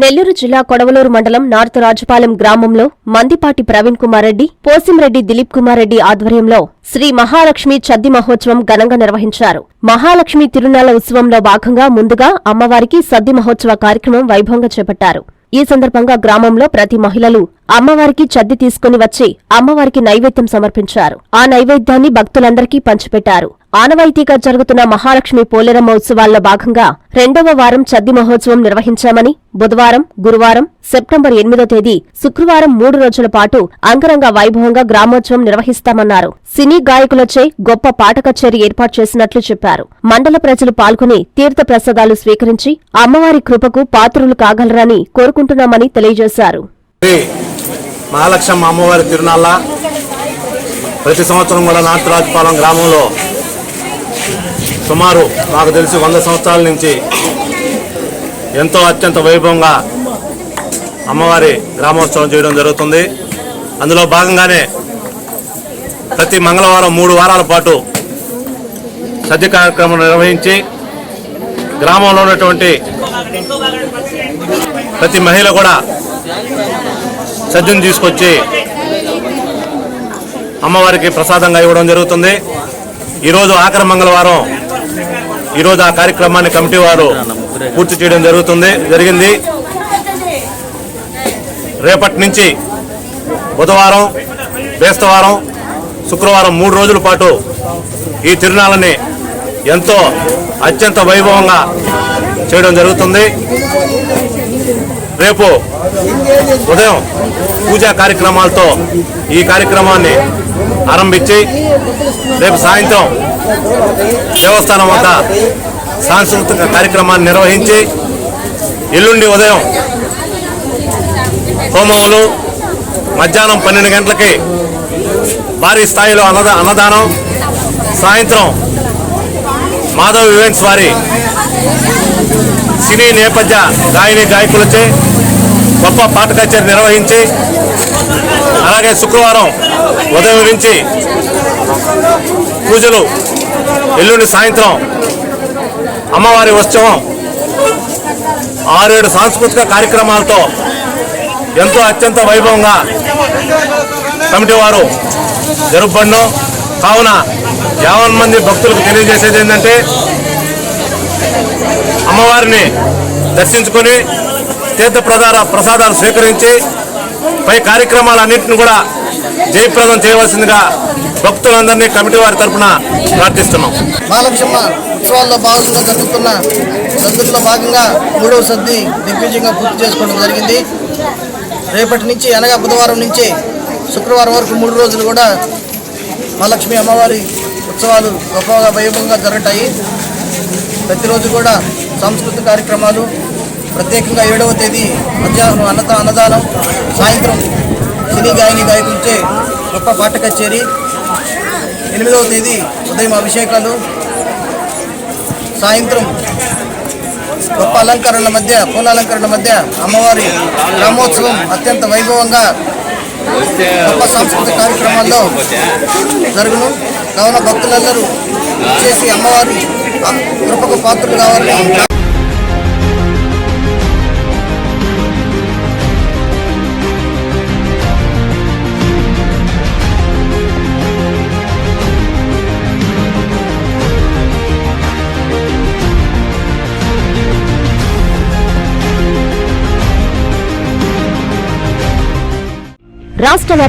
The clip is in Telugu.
నెల్లూరు జిల్లా కొడవలూరు మండలం నార్త్ రాజపాలెం గ్రామంలో మందిపాటి ప్రవీణ్ కుమార్ రెడ్డి పోసింరెడ్డి దిలీప్ కుమార్ రెడ్డి ఆధ్వర్యంలో శ్రీ మహాలక్ష్మి చద్ది మహోత్సవం ఘనంగా నిర్వహించారు. మహాలక్ష్మి తిరునాళ్ళ ఉత్సవంలో భాగంగా ముందుగా అమ్మవారికి సద్ది మహోత్సవ కార్యక్రమం వైభవంగా చేపట్టారు. ఈ సందర్భంగా గ్రామంలో ప్రతి మహిళలు అమ్మవారికి చద్ది తీసుకుని వచ్చి అమ్మవారికి నైవేద్యం సమర్పించారు. ఆ నైవేద్యాన్ని భక్తులందరికీ పంచిపెట్టారు. ఆనవాయితీగా జరుగుతున్న మహాలక్ష్మి పోలేరమ్మ ఉత్సవాల్లో భాగంగా రెండవ వారం చద్ది మహోత్సవం నిర్వహించామని బుధవారం గురువారం సెప్టెంబర్ ఎనిమిదో తేదీ శుక్రవారం మూడు రోజుల పాటు అంగరంగ వైభవంగా గ్రామోత్సవం నిర్వహిస్తామన్నారు. సినీ గాయకులచే గొప్ప పాట కచేరీ ఏర్పాటు చేసినట్లు చెప్పారు. మండల ప్రజలు పాల్గొని తీర్థ ప్రసాదాలు స్వీకరించి అమ్మవారి కృపకు పాత్రులు కాగలరని కోరుకుంటున్నామని తెలియజేశారు. మహాలక్ష్మ అమ్మవారి తిరునాళ్ళ ప్రతి సంవత్సరం కూడా నార్త్ రాజపాలెం గ్రామంలో సుమారు నాకు తెలిసి వంద సంవత్సరాల నుంచి ఎంతో అత్యంత వైభవంగా అమ్మవారి గ్రామోత్సవం చేయడం జరుగుతుంది. అందులో భాగంగానే ప్రతి మంగళవారం మూడు వారాల పాటు సద్య కార్యక్రమం నిర్వహించి గ్రామంలో ఉన్నటువంటి ప్రతి మహిళ కూడా సద్యను తీసుకొచ్చి అమ్మవారికి ప్రసాదంగా ఇవ్వడం జరుగుతుంది. ఈరోజు ఆఖరి మంగళవారం ఈరోజు ఆ కార్యక్రమాన్ని కమిటీ వారు పూర్తి చేయడం జరుగుతుంది జరిగింది. రేపటి నుంచి బుధవారం బేస్తవారం శుక్రవారం మూడు రోజుల పాటు ఈ తిరునాళ్ళని ఎంతో అత్యంత వైభవంగా చేయడం జరుగుతుంది. రేపు ఉదయం పూజా కార్యక్రమాలతో ఈ కార్యక్రమాన్ని ఆరంభించి రేపు సాయంత్రం దేవస్థానం వద్ద సాంస్కృతిక కార్యక్రమాన్ని నిర్వహించి ఎల్లుండి ఉదయం హోమములు మధ్యాహ్నం పన్నెండు గంటలకి భారీ స్థాయిలో అన్నదా అన్నదానం. సాయంత్రం మాధవ్ ఈవెంట్స్ వారి సినీ నేపథ్య గాయని గాయకులచే గొప్ప పాట కచేరీ నిర్వహించి అలాగే శుక్రవారం ఉదయం నుంచి పూజలు ఎల్లుండి సాయంత్రం అమ్మవారి ఉత్సవం ఆరేడు సాంస్కృతిక కార్యక్రమాలతో ఎంతో అత్యంత వైభవంగా కమిటీ వారు జరుపబడిను. కావున యావన్ మంది భక్తులకు తెలియజేసేది ఏంటంటే అమ్మవారిని దర్శించుకొని తీర్థ ప్రదార ప్రసాదాలు స్వీకరించి పై కార్యక్రమాలన్నింటిని కూడా జయప్రదం చేయవలసిందిగా భక్తులందరినీ కమిటీ వారి తరపున ప్రార్థిస్తున్నాం. మహాలక్ష్మ ఉత్సవాల్లో భాగంగా జరుగుతున్న సందుల్లో భాగంగా మూడవ సద్ది దిగ్విజయంగా పూర్తి చేసుకోవడం జరిగింది. రేపటి నుంచి అనగా బుధవారం నుంచి శుక్రవారం వరకు మూడు రోజులు కూడా మహాలక్ష్మి అమ్మవారి ఉత్సవాలు గొప్పగా వైభవంగా జరుగుతాయి. ప్రతిరోజు కూడా సాంస్కృతిక కార్యక్రమాలు ప్రత్యేకంగా ఏడవ తేదీ మధ్యాహ్నం అన్నద అన్నదానం సాయంత్రం సినీ గాయని గాయకులచే గొప్ప పాట కచేరీ. ఎనిమిదవ తేదీ ఉదయం అభిషేకాలు. సాయంత్రం గొప్ప అలంకరణల మధ్య పూల అలంకరణల మధ్య అమ్మవారి గ్రామోత్సవం అత్యంత వైభవంగా గొప్ప సాంస్కృతిక కార్యక్రమాల్లో జరుగును. కావున భక్తులందరూ చేసి అమ్మవారి కృపకు పాత్రలు కావాలని రాష్ట్ర